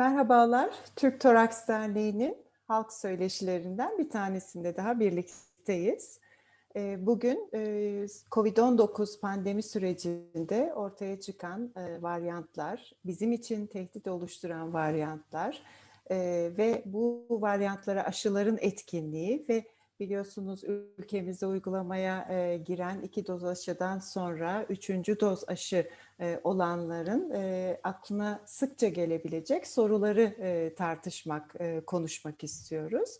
Merhabalar, Türk Toraks Derneği'nin halk söyleşilerinden bir tanesinde daha birlikteyiz. Ee, bugün e, COVID-19 pandemi sürecinde ortaya çıkan e, varyantlar, bizim için tehdit oluşturan varyantlar e, ve bu varyantlara aşıların etkinliği ve biliyorsunuz ülkemizde uygulamaya giren iki doz aşıdan sonra üçüncü doz aşı e, olanların e, aklına sıkça gelebilecek soruları e, tartışmak, e, konuşmak istiyoruz.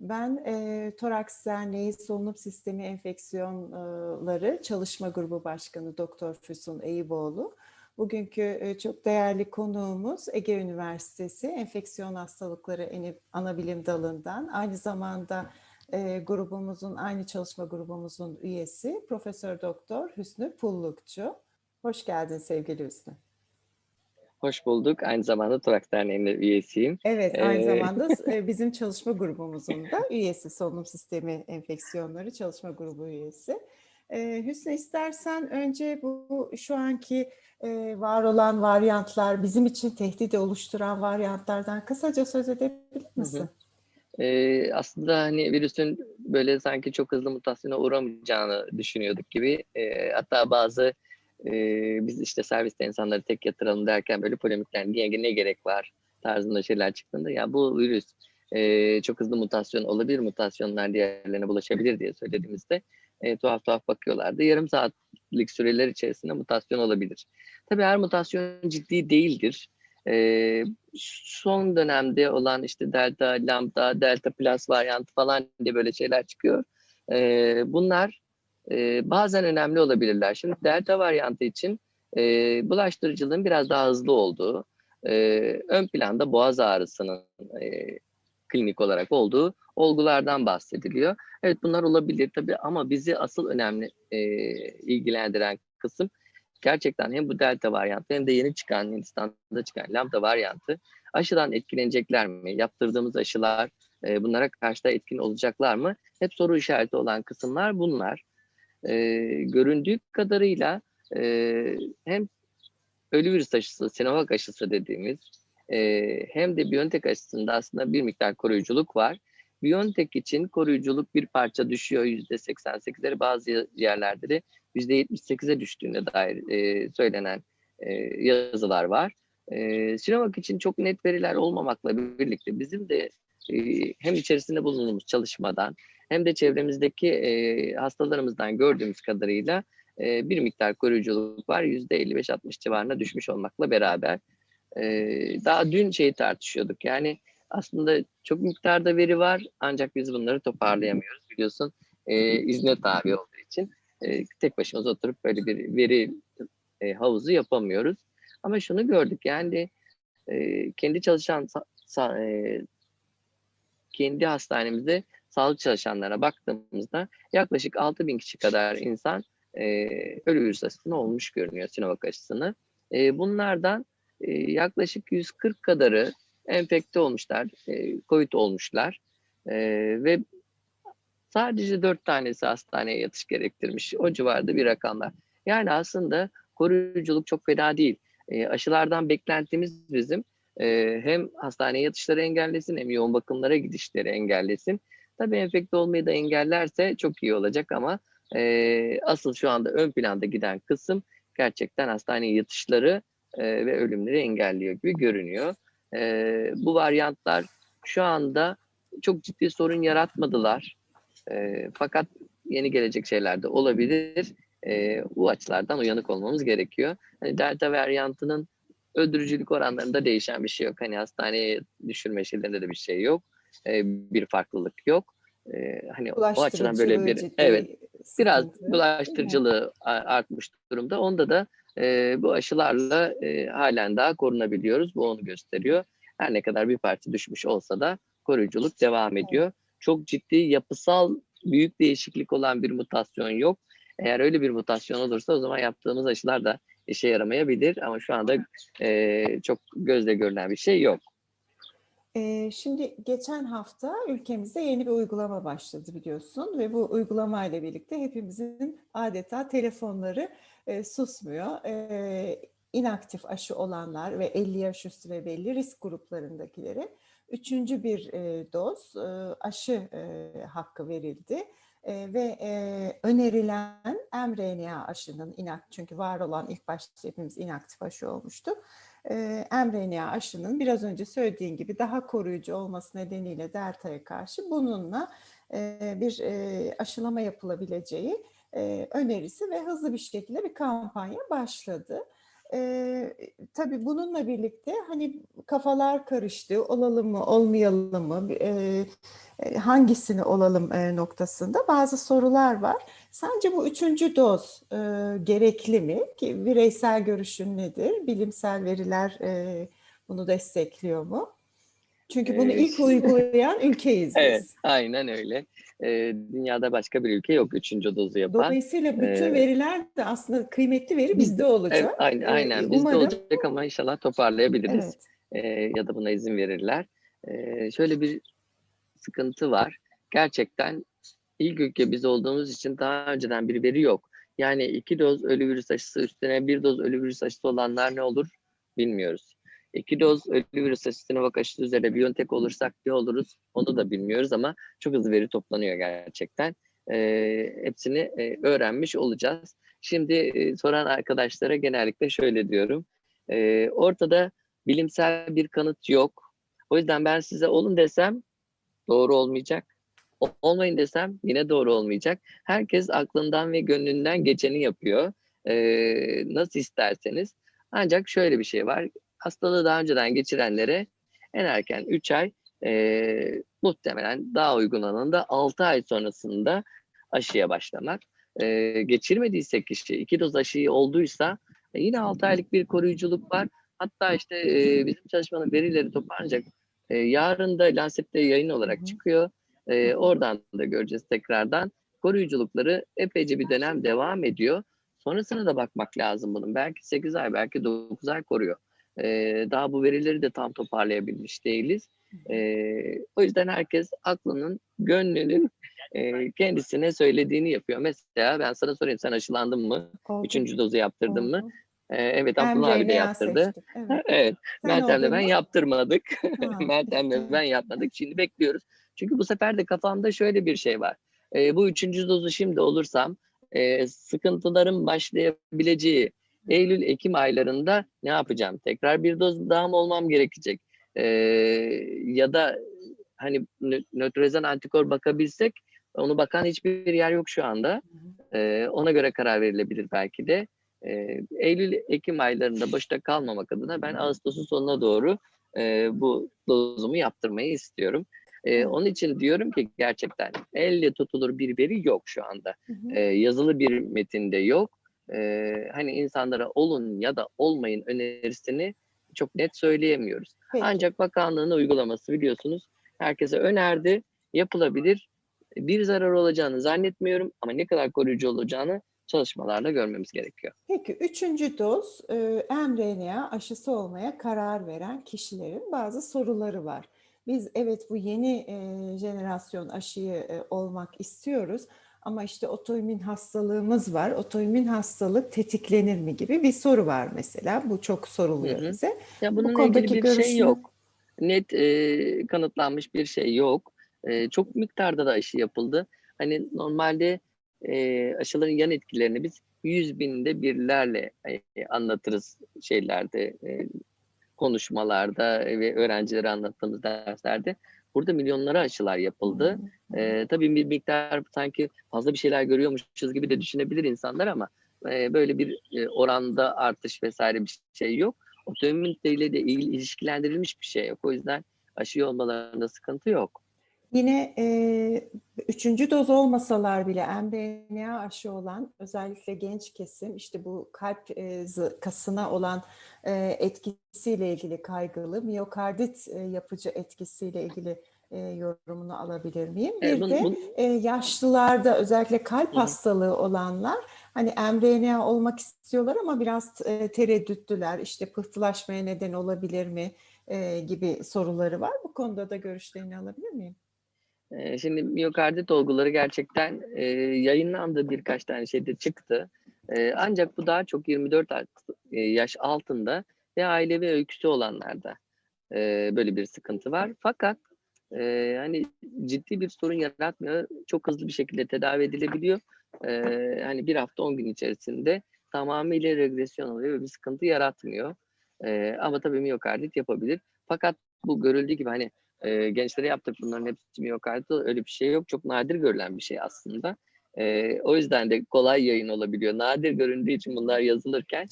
Ben e, Toraks Derneği Solunum Sistemi Enfeksiyonları Çalışma Grubu Başkanı Doktor Füsun Eyüboğlu. Bugünkü e, çok değerli konuğumuz Ege Üniversitesi Enfeksiyon Hastalıkları Anabilim Dalı'ndan aynı zamanda e, grubumuzun aynı çalışma grubumuzun üyesi Profesör Doktor Hüsnü Pullukçu. Hoş geldin sevgili Hüsnü. Hoş bulduk. Aynı zamanda Torak Derneği'nin üyesiyim. Evet, aynı ee... zamanda bizim çalışma grubumuzun da üyesi, solunum sistemi enfeksiyonları çalışma grubu üyesi. Ee, Hüsnü istersen önce bu şu anki e, var olan varyantlar, bizim için tehdit oluşturan varyantlardan kısaca söz edebilir misin? Hı hı. Ee, aslında hani virüsün böyle sanki çok hızlı mutasyona uğramayacağını düşünüyorduk gibi. Ee, hatta bazı e, biz işte serviste insanları tek yatıralım derken böyle polemikler niye ne gerek var tarzında şeyler çıktığında ya bu virüs e, çok hızlı mutasyon olabilir, mutasyonlar diğerlerine bulaşabilir diye söylediğimizde e, tuhaf tuhaf bakıyorlardı. Yarım saatlik süreler içerisinde mutasyon olabilir. Tabii her mutasyon ciddi değildir. E, son dönemde olan işte delta, lambda, delta plus varyantı falan diye böyle şeyler çıkıyor. E, bunlar e, bazen önemli olabilirler. Şimdi delta varyantı için e, bulaştırıcılığın biraz daha hızlı olduğu, e, ön planda boğaz ağrısının e, klinik olarak olduğu olgulardan bahsediliyor. Evet bunlar olabilir tabii ama bizi asıl önemli e, ilgilendiren kısım gerçekten hem bu delta varyantı hem de yeni çıkan Hindistan'da çıkan lambda varyantı aşıdan etkilenecekler mi? Yaptırdığımız aşılar e, bunlara karşı da etkin olacaklar mı? Hep soru işareti olan kısımlar bunlar e, göründüğü kadarıyla e, hem ölü virüs aşısı, Sinovac aşısı dediğimiz e, hem de BioNTech aşısında aslında bir miktar koruyuculuk var. BioNTech için koruyuculuk bir parça düşüyor %88'leri bazı yerlerde de %78'e düştüğüne dair e, söylenen e, yazılar var. E, Sinovac için çok net veriler olmamakla birlikte bizim de e, hem içerisinde bulunduğumuz çalışmadan hem de çevremizdeki e, hastalarımızdan gördüğümüz kadarıyla e, bir miktar koruyuculuk var. %55-60 civarına düşmüş olmakla beraber. E, daha dün şeyi tartışıyorduk. Yani aslında çok miktarda veri var ancak biz bunları toparlayamıyoruz. Biliyorsun e, izne tabi olduğu için e, tek başımıza oturup böyle bir veri e, havuzu yapamıyoruz. Ama şunu gördük yani e, kendi çalışan sa, e, kendi hastanemizde sağlık çalışanlara baktığımızda yaklaşık 6 bin kişi kadar insan e, ölü virüs aşısını olmuş görünüyor Sinovac aşısını. E, bunlardan e, yaklaşık 140 kadarı enfekte olmuşlar, e, COVID olmuşlar e, ve sadece 4 tanesi hastaneye yatış gerektirmiş. O civarda bir rakamlar. Yani aslında koruyuculuk çok fena değil. E, aşılardan beklentimiz bizim hem hastaneye yatışları engellesin hem yoğun bakımlara gidişleri engellesin. Tabii enfekte olmayı da engellerse çok iyi olacak ama asıl şu anda ön planda giden kısım gerçekten hastaneye yatışları ve ölümleri engelliyor gibi görünüyor. E, bu varyantlar şu anda çok ciddi sorun yaratmadılar. E, fakat yeni gelecek şeyler de olabilir. E, bu açılardan uyanık olmamız gerekiyor. Hani delta varyantının öldürücülük oranlarında değişen bir şey yok. Hani hastaneye düşürme şeylerinde de bir şey yok. E, bir farklılık yok. E, hani o açıdan böyle bir evet biraz bulaştırıcılığı artmış durumda. Onda da e, bu aşılarla e, halen daha korunabiliyoruz. Bu onu gösteriyor. Her ne kadar bir parça düşmüş olsa da koruyuculuk devam ediyor. Çok ciddi yapısal büyük değişiklik olan bir mutasyon yok. Eğer öyle bir mutasyon olursa o zaman yaptığımız aşılar da işe yaramayabilir ama şu anda e, çok gözle görülen bir şey yok. E, şimdi geçen hafta ülkemizde yeni bir uygulama başladı biliyorsun ve bu uygulama ile birlikte hepimizin adeta telefonları e, susmuyor. E, inaktif aşı olanlar ve 50 yaş üstü ve belli risk gruplarındakilere üçüncü bir e, doz e, aşı e, hakkı verildi. E, ve e, önerilen mRNA aşının inak çünkü var olan ilk başta hepimiz inaktif aşı olmuştuk. E, mRNA aşının biraz önce söylediğin gibi daha koruyucu olması nedeniyle delta'ya karşı bununla e, bir e, aşılama yapılabileceği e, önerisi ve hızlı bir şekilde bir kampanya başladı. E, tabii bununla birlikte hani kafalar karıştı, olalım mı, olmayalım mı, e, hangisini olalım e, noktasında bazı sorular var. Sence bu üçüncü doz e, gerekli mi? Ki bireysel görüşün nedir? Bilimsel veriler e, bunu destekliyor mu? Çünkü bunu Ee, ilk uygulayan ülkeyiz biz. Evet, aynen öyle. Ee, dünyada başka bir ülke yok üçüncü dozu yapan. Dolayısıyla bütün Ee, veriler de aslında kıymetli veri bizde olacak. Evet, aynen, Ee, aynen. bizde umarım- olacak ama inşallah toparlayabiliriz. Evet. Ee, ya da buna izin verirler. Ee, şöyle bir sıkıntı var. Gerçekten ilk ülke biz olduğumuz için daha önceden bir veri yok. Yani iki doz ölü virüs aşısı üstüne bir doz ölü virüs aşısı olanlar ne olur bilmiyoruz. İki doz ölü virüs aşısı Sinovac aşısı üzerine Biontech olursak ne oluruz onu da bilmiyoruz ama çok hızlı veri toplanıyor gerçekten. Ee, hepsini e, öğrenmiş olacağız. Şimdi e, soran arkadaşlara genellikle şöyle diyorum. Ee, ortada bilimsel bir kanıt yok. O yüzden ben size olun desem doğru olmayacak. Olmayın desem yine doğru olmayacak. Herkes aklından ve gönlünden geçeni yapıyor. Ee, nasıl isterseniz. Ancak şöyle bir şey var. Hastalığı daha önceden geçirenlere en erken 3 ay e, muhtemelen daha uygun alanda 6 ay sonrasında aşıya başlamak. E, geçirmediyse kişi iki doz aşıyı olduysa e, yine 6 aylık bir koruyuculuk var. Hatta işte e, bizim çalışmanın verileri toplanacak. E, yarın da Lancet'te yayın olarak çıkıyor. E, oradan da göreceğiz tekrardan. Koruyuculukları epeyce bir dönem devam ediyor. Sonrasına da bakmak lazım bunun. Belki 8 ay, belki 9 ay koruyor. E, daha bu verileri de tam toparlayabilmiş değiliz. E, o yüzden herkes aklının, gönlünün e, kendisine söylediğini yapıyor. Mesela ben sana sorayım sen aşılandın mı? Oldu, Üçüncü dozu yaptırdın mı? oldu. E, evet Abdullah abi de yaptırdı. seçtik, Evet. Evet. Meltem'le ben mu? yaptırmadık. Meltem'le ben yapmadık. Şimdi bekliyoruz. Çünkü bu sefer de kafamda şöyle bir şey var. E, bu üçüncü dozu şimdi olursam e, sıkıntıların başlayabileceği Eylül-Ekim aylarında ne yapacağım? Tekrar bir doz daha mı olmam gerekecek? E, ya da hani nö- nötralizan antikor bakabilsek onu bakan hiçbir yer yok şu anda. E, ona göre karar verilebilir belki de. E, Eylül-Ekim aylarında boşta kalmamak adına ben Ağustos'un sonuna doğru e, bu dozumu yaptırmayı istiyorum. E, Evet. onun için diyorum ki gerçekten elle tutulur bir veri yok şu anda. Hı hı. E, yazılı bir metinde yok. E, hani insanlara olun ya da olmayın önerisini çok net söyleyemiyoruz. Peki. Ancak bakanlığın uygulaması biliyorsunuz herkese önerdi, yapılabilir. Bir zarar olacağını zannetmiyorum ama ne kadar koruyucu olacağını çalışmalarla görmemiz gerekiyor. Peki üçüncü doz e, mRNA aşısı olmaya karar veren kişilerin bazı soruları var. Biz evet bu yeni e, jenerasyon aşıyı e, olmak istiyoruz ama işte otoimmün hastalığımız var. Otoimmün hastalık tetiklenir mi gibi bir soru var mesela. Bu çok soruluyor Hı hı. bize. Ya bununla konudaki ilgili bir şey görüşünü- yok. Net e, kanıtlanmış bir şey yok. E, çok miktarda da aşı yapıldı. Hani normalde e, aşıların yan etkilerini biz yüz binde birlerle e, anlatırız şeylerde, e, konuşmalarda ve öğrencilere anlattığımız derslerde. Burada milyonlara aşılar yapıldı. E, tabii bir miktar sanki fazla bir şeyler görüyormuşuz gibi de düşünebilir insanlar ama e, böyle bir e, oranda artış vesaire bir şey yok. Otoimmün ile de il- ilişkilendirilmiş bir şey yok. O yüzden aşı olmalarında sıkıntı yok. Yine e, üçüncü doz olmasalar bile mRNA aşı olan özellikle genç kesim işte bu kalp e, kasına olan e, etkisiyle ilgili kaygılı, miyokardit e, yapıcı etkisiyle ilgili e, yorumunu alabilir miyim? Bir E, bunu- de bunu- e, yaşlılarda özellikle kalp hı. hastalığı olanlar hani mRNA olmak istiyorlar ama biraz e, tereddütlüler. İşte pıhtılaşmaya neden olabilir mi e, gibi soruları var. Bu konuda da görüşlerini alabilir miyim? Şimdi miyokardit olguları gerçekten e, yayınlandı birkaç tane şeyde çıktı. E, ancak bu daha çok 24 alt- e, yaş altında ve ailevi öyküsü olanlarda e, böyle bir sıkıntı var. Fakat e, hani ciddi bir sorun yaratmıyor. Çok hızlı bir şekilde tedavi edilebiliyor. E, hani bir hafta 10 gün içerisinde tamamıyla regresyon oluyor ve bir sıkıntı yaratmıyor. E, ama tabii miyokardit yapabilir. Fakat bu görüldüğü gibi hani e, gençlere yaptık bunların hepsi miyokardit öyle bir şey yok. Çok nadir görülen bir şey aslında. E, o yüzden de kolay yayın olabiliyor. Nadir göründüğü için bunlar yazılırken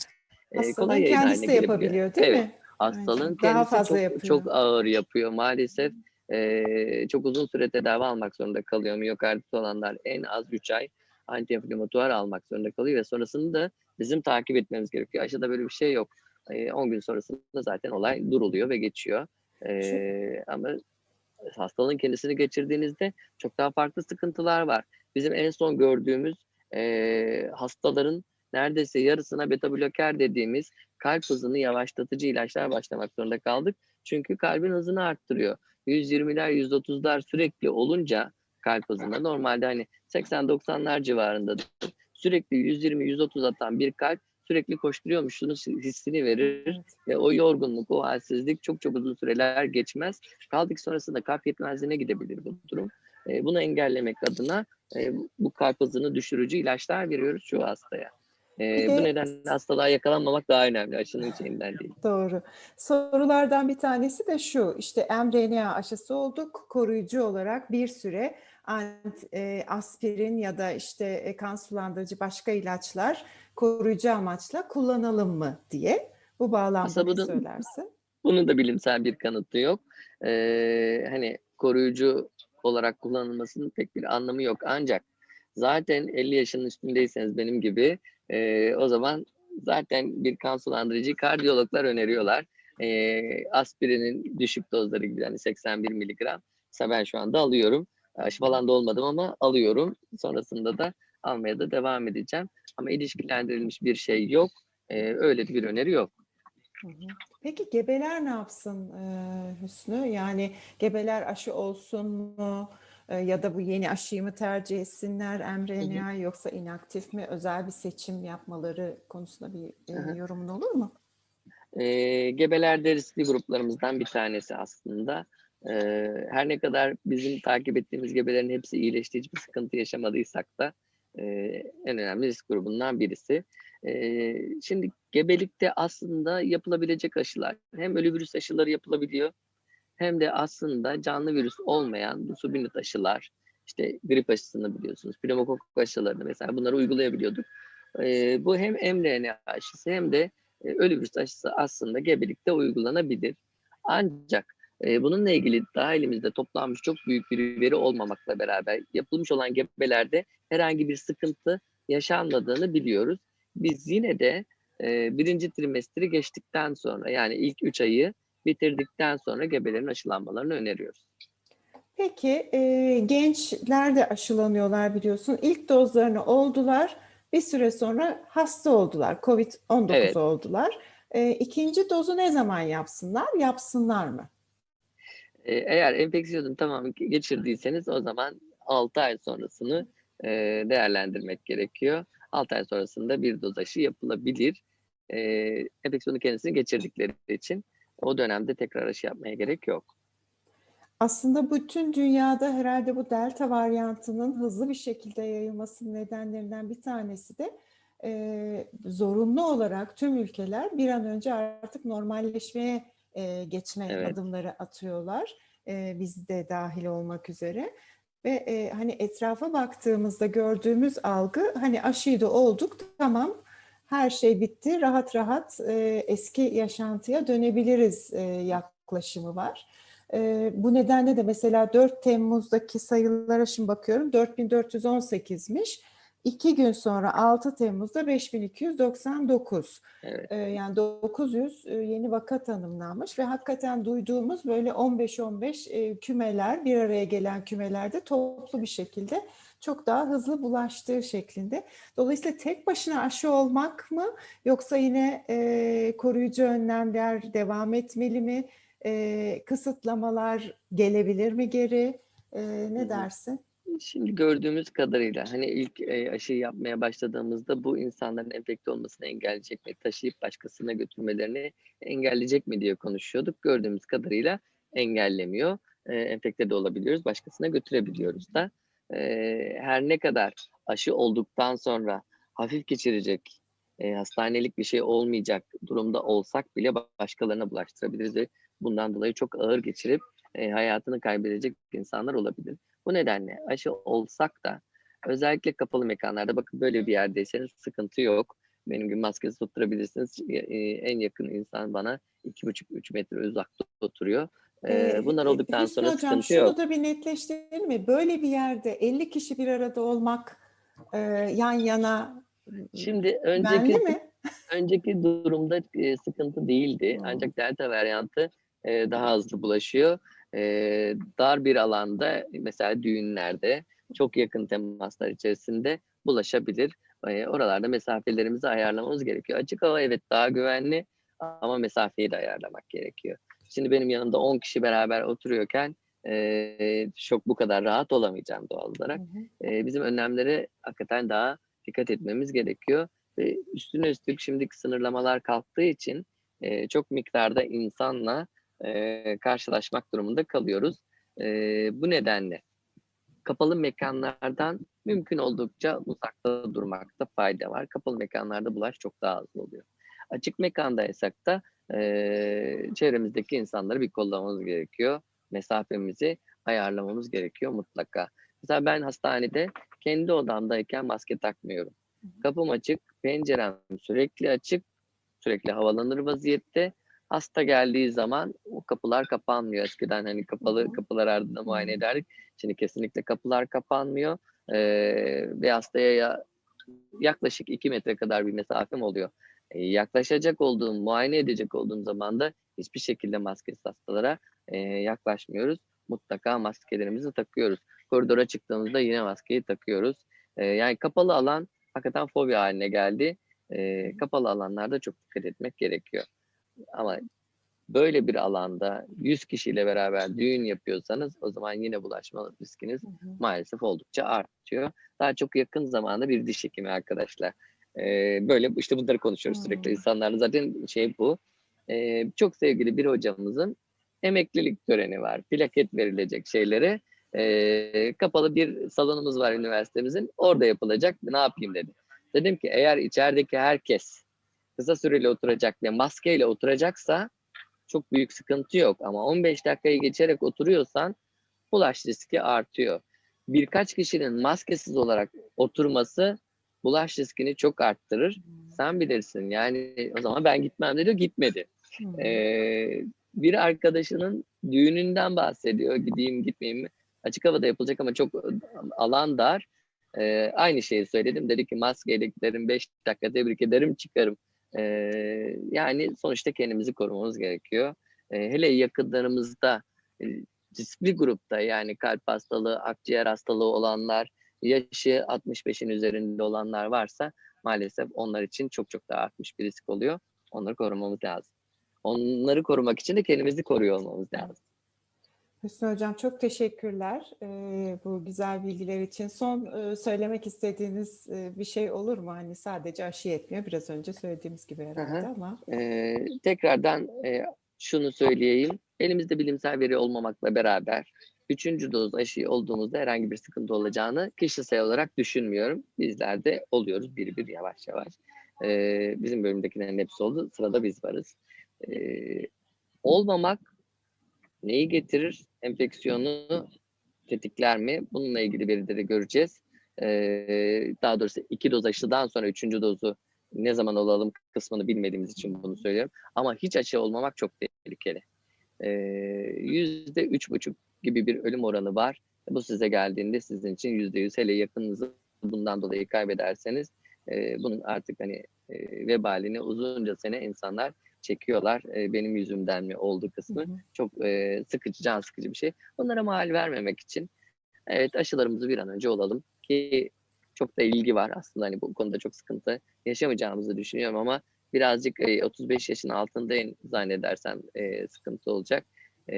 e, kolay yayın haline gelebiliyor. yapabiliyor değil evet. mi? Hastalığın Aynen. Daha kendisi fazla çok, yapıyor. çok ağır yapıyor. Maalesef eee, çok uzun süre tedavi almak zorunda kalıyor. Miyokardit olanlar en az 3 ay antiinflamatuar almak zorunda kalıyor ve sonrasında da bizim takip etmemiz gerekiyor. Aşıda böyle bir şey yok. 10 gün sonrasında zaten olay duruluyor ve geçiyor. Ama hastalığın kendisini geçirdiğinizde çok daha farklı sıkıntılar var. Bizim en son gördüğümüz eee, hastaların neredeyse yarısına beta bloker dediğimiz kalp hızını yavaşlatıcı ilaçlar başlamak zorunda kaldık. Çünkü kalbin hızını arttırıyor. 120'ler, 130'lar sürekli olunca kalp hızında normalde hani 80-90'lar civarındadır. Sürekli 120-130 atan bir kalp sürekli koşturuyormuşsunuz hissini verir ve o yorgunluk, o halsizlik çok çok uzun süreler geçmez. Kaldık sonrasında kalp yetmezliğine gidebilir bu durum. E, bunu engellemek adına e, bu kalp hızını düşürücü ilaçlar veriyoruz şu hastaya. E, Bir bu de- nedenle hastalığa yakalanmamak daha önemli aşının şeyinden değil. Doğru. Sorulardan bir tanesi de şu, işte mRNA aşısı olduk, koruyucu olarak bir süre aspirin ya da işte e, kan sulandırıcı başka ilaçlar koruyucu amaçla kullanalım mı diye. Bu bağlamda bunu- söylersin? Bunun da bilimsel bir kanıtı yok. Ee, hani koruyucu olarak kullanılmasının pek bir anlamı yok. Ancak zaten 50 yaşının üstündeyseniz benim gibi e, o zaman zaten bir kan sulandırıcı kardiyologlar öneriyorlar. E, aspirinin düşük dozları gibi yani 81 miligram. Mesela ben şu anda alıyorum. Aşı falan da olmadım ama alıyorum. Sonrasında da almaya da devam edeceğim. Ama ilişkilendirilmiş bir şey yok. E, öyle bir öneri yok. Peki gebeler ne yapsın e, Hüsnü? Yani gebeler aşı olsun mu? E, ya da bu yeni aşıyı mı tercih etsinler mRNA yoksa inaktif mi? Özel bir seçim yapmaları konusunda bir e, yorumun olur mu? E, gebeler de riskli gruplarımızdan bir tanesi aslında. Her ne kadar bizim takip ettiğimiz gebelerin hepsi iyileşti, hiçbir sıkıntı yaşamadıysak da en önemli risk grubundan birisi. Şimdi gebelikte aslında yapılabilecek aşılar, hem ölü virüs aşıları yapılabiliyor, hem de aslında canlı virüs olmayan bu subunit aşılar, işte grip aşısını biliyorsunuz, pneumokokok aşılarını mesela bunları uygulayabiliyorduk. Bu hem mRNA aşısı hem de ölü virüs aşısı aslında gebelikte uygulanabilir. Ancak e, bununla ilgili daha elimizde toplanmış çok büyük bir veri olmamakla beraber yapılmış olan gebelerde herhangi bir sıkıntı yaşanmadığını biliyoruz. Biz yine de e, birinci trimestri geçtikten sonra yani ilk 3 ayı bitirdikten sonra gebelerin aşılanmalarını öneriyoruz. Peki e, gençler de aşılanıyorlar biliyorsun. İlk dozlarını oldular. Bir süre sonra hasta oldular. Covid-19 Evet. oldular. E, ikinci dozu ne zaman yapsınlar? Yapsınlar mı? E, eğer enfeksiyonu tamam geçirdiyseniz o zaman 6 ay sonrasını e, değerlendirmek gerekiyor. 6 ay sonrasında bir doz aşı yapılabilir. E, enfeksiyonu kendisini geçirdikleri için o dönemde tekrar aşı yapmaya gerek yok. Aslında bütün dünyada herhalde bu delta varyantının hızlı bir şekilde yayılmasının nedenlerinden bir tanesi de e, zorunlu olarak tüm ülkeler bir an önce artık normalleşmeye e, geçme Evet. adımları atıyorlar. E, biz de dahil olmak üzere. Ve e, hani etrafa baktığımızda gördüğümüz algı hani aşıyı da olduk tamam her şey bitti rahat rahat e, eski yaşantıya dönebiliriz e, yaklaşımı var. E, bu nedenle de mesela 4 Temmuz'daki sayılara şimdi bakıyorum 4418'miş. İki gün sonra 6 Temmuz'da 5299. Evet. E, yani 900 e, yeni vaka tanımlanmış ve hakikaten duyduğumuz böyle 15-15 e, kümeler bir araya gelen kümelerde toplu bir şekilde çok daha hızlı bulaştığı şeklinde. Dolayısıyla tek başına aşı olmak mı yoksa yine e, koruyucu önlemler devam etmeli mi? E, kısıtlamalar gelebilir mi geri? E, ne dersin? Şimdi gördüğümüz kadarıyla hani ilk e, aşıyı yapmaya başladığımızda bu insanların enfekte olmasını engelleyecek mi, taşıyıp başkasına götürmelerini engelleyecek mi diye konuşuyorduk. Gördüğümüz kadarıyla engellemiyor. E, enfekte de olabiliyoruz, başkasına götürebiliyoruz da. E, her ne kadar aşı olduktan sonra hafif geçirecek, e, hastanelik bir şey olmayacak durumda olsak bile başkalarına bulaştırabiliriz ve bundan dolayı çok ağır geçirip e, hayatını kaybedecek insanlar olabilir. Bu nedenle aşı olsak da özellikle kapalı mekanlarda bakın böyle bir yerdeyseniz sıkıntı yok. Benim gibi maskesi tutturabilirsiniz. E, en yakın insan bana 2,5-3 metre uzakta oturuyor. E, bunlar olduktan Hüsnü sonra hocam, sıkıntı şunu yok. da bir netleştirelim mi? Böyle bir yerde 50 kişi bir arada olmak e, yan yana Şimdi önceki mi? önceki durumda e, sıkıntı değildi. Hmm. Ancak delta varyantı e, daha hızlı bulaşıyor. E, dar bir alanda mesela düğünlerde çok yakın temaslar içerisinde bulaşabilir. E, oralarda mesafelerimizi ayarlamamız gerekiyor. Açık hava evet daha güvenli ama mesafeyi de ayarlamak gerekiyor. Şimdi benim yanımda 10 kişi beraber oturuyorken e, çok bu kadar rahat olamayacağım doğal olarak. Hı hı. E, bizim önlemlere hakikaten daha dikkat etmemiz gerekiyor. Ve üstüne üstlük şimdiki sınırlamalar kalktığı için e, çok miktarda insanla e, karşılaşmak durumunda kalıyoruz. E, bu nedenle kapalı mekanlardan mümkün oldukça uzakta durmakta fayda var. Kapalı mekanlarda bulaş çok daha az oluyor. Açık mekandaysak da e, çevremizdeki insanları bir kollamamız gerekiyor. Mesafemizi ayarlamamız gerekiyor mutlaka. Mesela ben hastanede kendi odamdayken maske takmıyorum. Kapım açık, pencerem sürekli açık, sürekli havalanır vaziyette. Hasta geldiği zaman o kapılar kapanmıyor. Eskiden hani kapalı kapılar ardında muayene ederdik. Şimdi kesinlikle kapılar kapanmıyor. Ee, ve hastaya ya, yaklaşık 2 metre kadar bir mesafem oluyor. Ee, yaklaşacak olduğum, muayene edecek olduğum zaman da hiçbir şekilde maskesiz hastalara e, yaklaşmıyoruz. Mutlaka maskelerimizi takıyoruz. Koridora çıktığımızda yine maskeyi takıyoruz. Ee, yani kapalı alan hakikaten fobi haline geldi. Ee, kapalı alanlarda çok dikkat etmek gerekiyor. Ama böyle bir alanda 100 kişiyle beraber düğün yapıyorsanız o zaman yine bulaşma riskiniz Hı hı. maalesef oldukça artıyor. Daha çok yakın zamanda bir diş hekimi arkadaşlar. Ee, böyle işte bunları konuşuyoruz sürekli Hmm. insanlarla. Zaten şey bu. Ee, çok sevgili bir hocamızın emeklilik töreni var. Plaket verilecek şeylere. Ee, kapalı bir salonumuz var üniversitemizin. Orada yapılacak. Ne yapayım dedi. Dedim ki eğer içerideki herkes kısa süreli oturacak ve maskeyle oturacaksa çok büyük sıkıntı yok. Ama 15 dakikayı geçerek oturuyorsan bulaş riski artıyor. Birkaç kişinin maskesiz olarak oturması bulaş riskini çok arttırır. Sen bilirsin yani o zaman ben gitmem dedi gitmedi. Hı. Ee, bir arkadaşının düğününden bahsediyor. Gideyim gitmeyeyim mi? Açık havada yapılacak ama çok alan dar. Ee, aynı şeyi söyledim. Dedi ki maskeyle giderim 5 dakika tebrik ederim çıkarım. Ee, yani sonuçta kendimizi korumamız gerekiyor. Ee, hele yakınlarımızda e, riskli grupta yani kalp hastalığı, akciğer hastalığı olanlar, yaşı 65'in üzerinde olanlar varsa maalesef onlar için çok çok daha artmış bir risk oluyor. Onları korumamız lazım. Onları korumak için de kendimizi koruyor olmamız lazım. Hüsnü Hocam çok teşekkürler e, bu güzel bilgiler için. Son e, söylemek istediğiniz e, bir şey olur mu? Hani sadece aşı yetmiyor. Biraz önce söylediğimiz gibi herhalde hı. ama. Ee, tekrardan e, şunu söyleyeyim. Elimizde bilimsel veri olmamakla beraber üçüncü doz aşı olduğumuzda herhangi bir sıkıntı olacağını kişisel olarak düşünmüyorum. Bizler de oluyoruz bir bir yavaş yavaş. Ee, bizim bölümdekilerin hepsi oldu. Sırada biz varız. Ee, olmamak neyi getirir? Enfeksiyonu tetikler mi? Bununla ilgili verileri göreceğiz. Ee, daha doğrusu iki doz aşıdan sonra üçüncü dozu ne zaman olalım kısmını bilmediğimiz için bunu söylüyorum. Ama hiç aşı olmamak çok tehlikeli. Ee, Yüzde üç buçuk gibi bir ölüm oranı var. Bu size geldiğinde sizin için yüzde yüz hele yakınınızı bundan dolayı kaybederseniz e, bunun artık hani e, vebalini uzunca sene insanlar çekiyorlar. E, benim yüzümden mi oldu kısmı. Hı hı. Çok e, sıkıcı, can sıkıcı bir şey. Onlara mal vermemek için evet aşılarımızı bir an önce olalım ki çok da ilgi var aslında hani bu konuda çok sıkıntı yaşamayacağımızı düşünüyorum ama birazcık e, 35 yaşın altındayım zannedersem e, sıkıntı olacak. E,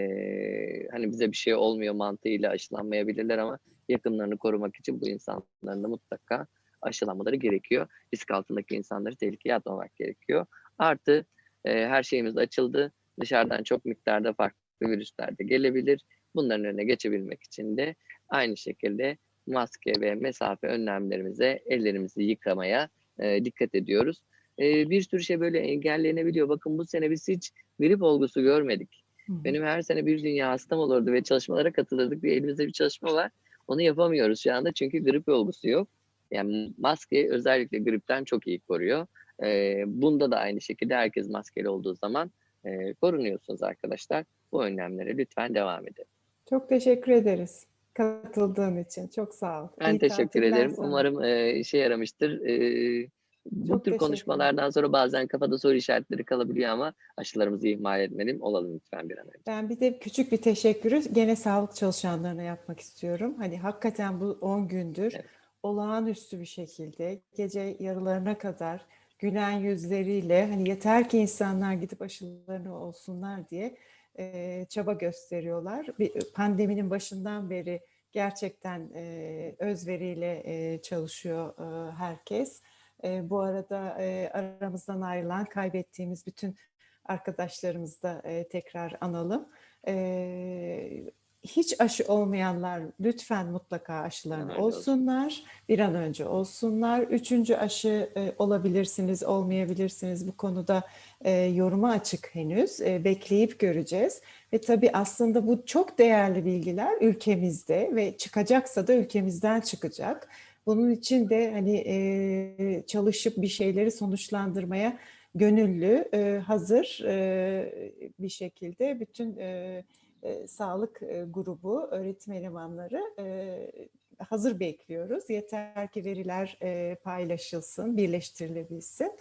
hani bize bir şey olmuyor mantığıyla aşılanmayabilirler ama yakınlarını korumak için bu insanların da mutlaka aşılanmaları gerekiyor. Risk altındaki insanları tehlikeye atmamak gerekiyor. Artı e, her şeyimiz açıldı. Dışarıdan çok miktarda farklı virüsler de gelebilir. Bunların önüne geçebilmek için de aynı şekilde maske ve mesafe önlemlerimize, ellerimizi yıkamaya e, dikkat ediyoruz. E, bir sürü şey böyle engellenebiliyor. Bakın bu sene biz hiç grip olgusu görmedik. Hı. Benim her sene bir dünya hastam olurdu ve çalışmalara katılırdık. Bir elimizde bir çalışma var. Onu yapamıyoruz şu anda çünkü grip olgusu yok. Yani maske özellikle gripten çok iyi koruyor. Ee, bunda da aynı şekilde herkes maskeli olduğu zaman e, korunuyorsunuz arkadaşlar. Bu önlemlere lütfen devam edin. Çok teşekkür ederiz katıldığın için. Çok sağ ol. Ben İyi teşekkür ederim. sana. Umarım e, işe yaramıştır. E, bu Çok tür konuşmalardan sonra bazen kafada soru işaretleri kalabiliyor ama aşılarımızı ihmal etmeyelim. Olalım lütfen bir an önce. Ben bir de küçük bir teşekkürü gene sağlık çalışanlarına yapmak istiyorum. Hani hakikaten bu 10 gündür Evet. olağanüstü bir şekilde gece yarılarına kadar gülen yüzleriyle hani yeter ki insanlar gidip aşılarını olsunlar diye e, çaba gösteriyorlar. Bir, pandeminin başından beri gerçekten e, özveriyle e, çalışıyor e, herkes. E, bu arada e, aramızdan ayrılan, kaybettiğimiz bütün arkadaşlarımızı da e, tekrar analım. E, hiç aşı olmayanlar lütfen mutlaka aşılarını olsun. olsunlar. Bir an önce olsunlar. Üçüncü aşı e, olabilirsiniz, olmayabilirsiniz. Bu konuda e, yoruma açık henüz. E, bekleyip göreceğiz. Ve tabii aslında bu çok değerli bilgiler ülkemizde ve çıkacaksa da ülkemizden çıkacak. Bunun için de hani e, çalışıp bir şeyleri sonuçlandırmaya gönüllü, e, hazır e, bir şekilde bütün e, e, sağlık e, grubu, öğretim elemanları e, hazır bekliyoruz. Yeter ki veriler e, paylaşılsın, birleştirilebilsin.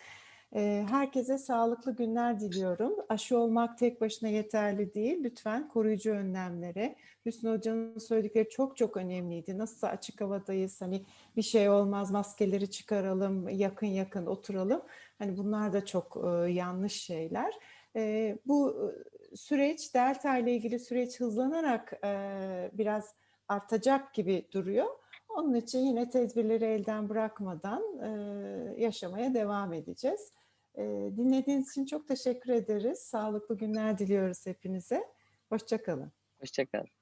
E, herkese sağlıklı günler diliyorum. Aşı olmak tek başına yeterli değil. Lütfen koruyucu önlemlere. Hüsnü Hoca'nın söyledikleri çok çok önemliydi. Nasıl açık havadayız, hani bir şey olmaz, maskeleri çıkaralım, yakın yakın oturalım. Hani bunlar da çok e, yanlış şeyler. E, bu süreç, delta ile ilgili süreç hızlanarak e, biraz artacak gibi duruyor. Onun için yine tedbirleri elden bırakmadan e, yaşamaya devam edeceğiz. E, dinlediğiniz için çok teşekkür ederiz. Sağlıklı günler diliyoruz hepinize. Hoşçakalın. Hoşçakalın.